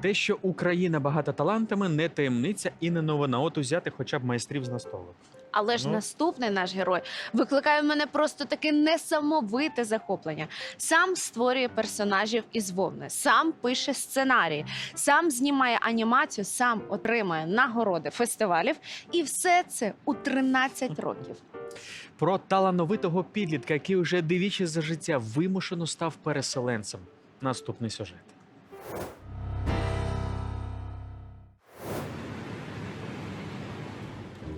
Те, що Україна багата талантами, не таємниця і не новина. От узяти хоча б майстрів з настолу. Але ж Ну. наступний наш герой викликає в мене просто таке несамовите захоплення. Сам створює персонажів із вовни, сам пише сценарії, сам знімає анімацію, сам отримує нагороди фестивалів, і все це у 13 років. Про талановитого підлітка, який уже двічі за життя вимушено став переселенцем. Наступний сюжет.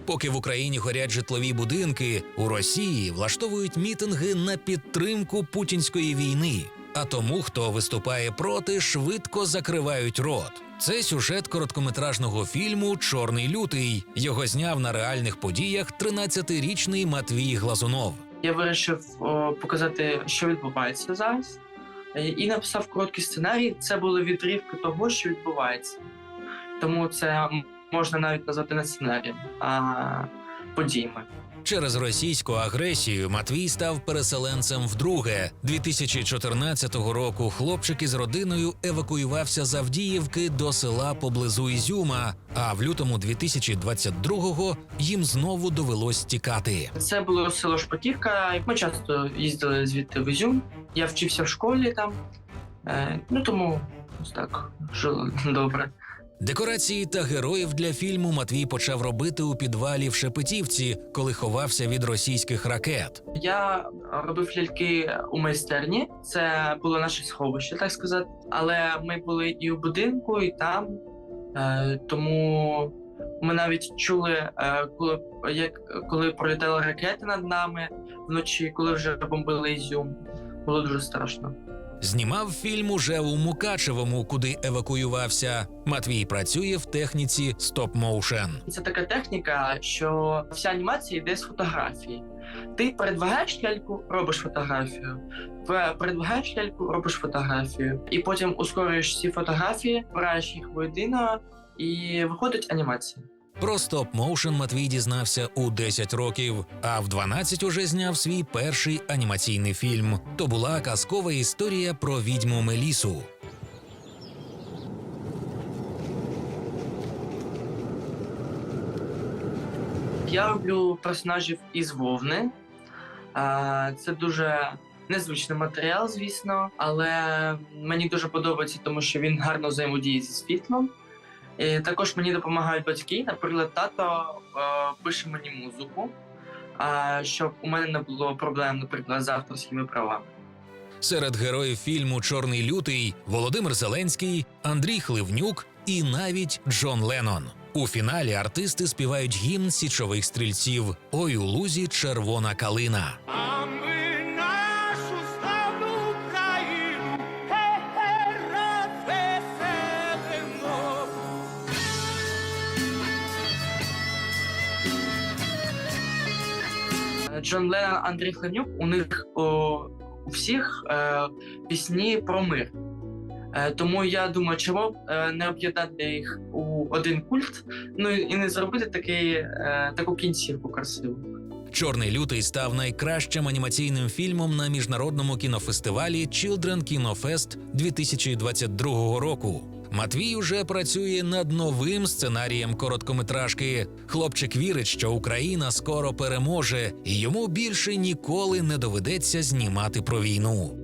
Поки в Україні горять житлові будинки, у Росії влаштовують мітинги на підтримку путінської війни. А тому, хто виступає проти, швидко закривають рот. Це сюжет короткометражного фільму Чорний лютий. Його зняв на реальних подіях 13-річний Матвій Глазунов. Я вирішив о, показати, що відбувається зараз, е, і написав короткий сценарій. Це були відривки того, що відбувається. Тому це можна навіть назвати не сценарієм, а подіями. Через російську агресію Матвій став переселенцем вдруге. 2014 року хлопчик із родиною евакуювався з Авдіївки до села поблизу Ізюма. А в лютому 2022-го їм знову довелось тікати. Це було село Шпаківка. Ми часто їздили звідти в Ізюм. Я вчився в школі там, е, ну тому ось так жило добре. Декорації та героїв для фільму Матвій почав робити у підвалі в Шепетівці, коли ховався від російських ракет. Я робив ляльки у майстерні. Це було наше сховище, так сказати. Але ми були і у будинку, і там. Е, тому ми навіть чули, е, коли, як, коли пролітали ракети над нами вночі, коли вже бомбили Ізюм. Було дуже страшно. Знімав фільм уже у Мукачевому, куди евакуювався. Матвій працює в техніці стоп-моушен. Це така техніка, що вся анімація йде з фотографії. Ти передвигаєш ляльку, робиш фотографію. Пе- Передвигаєш ляльку, робиш фотографію. І потім ускорюєш ці фотографії, вбираєш їх воєдино, і виходить анімація. Про стоп-моушен Матвій дізнався у 10 років, а в 12 уже зняв свій перший анімаційний фільм. То була казкова історія про відьму Мелісу. Я роблю персонажів із вовни. Це дуже незвичний матеріал, звісно, але мені дуже подобається, тому що він гарно взаємодіє зі світлом. І також мені допомагають батьки. Наприклад, тато е, пише мені музику, а, щоб у мене не було проблем, наприклад, з авторськими правами. Серед героїв фільму Чорний лютий Володимир Зеленський, Андрій Хливнюк і навіть Джон Леннон. У фіналі артисти співають гімн січових стрільців Ой у лузі червона калина. Джон Леннон, Андрій Хленюк, у них о, у всіх е, пісні про мир. Е, тому я думаю, чому б, е, не об'єднати їх у один культ, ну і не зробити такий, е, таку кінцівку красиву. Чорний лютий став найкращим анімаційним фільмом на міжнародному кінофестивалі Children Fest 2022 року. Матвій уже працює над новим сценарієм короткометражки. Хлопчик вірить, що Україна скоро переможе, і йому більше ніколи не доведеться знімати про війну.